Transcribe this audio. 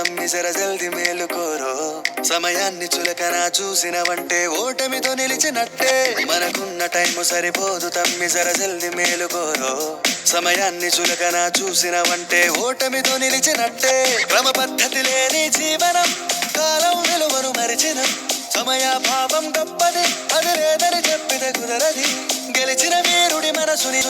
Time సరిపోదు తమ్మి జల్ది మేలుకోరో సమయాన్ని చులకన చూసినవంటే ఓటమితో నిలిచినట్టే. మనకున్న టైం సరిపోదు తమ్మిసర జల్ది మేలుకోరో సమయాన్ని చులకన చూసినవంటే ఓటమితో నిలిచినట్టే. క్రమ పద్ధతి లేని జీవనం కాలం విలువను మరిచిన. సమయాభావం గొప్పది అది లేదని చెప్పితే కుదరది. గెలిచిన వీరుడి మనసుని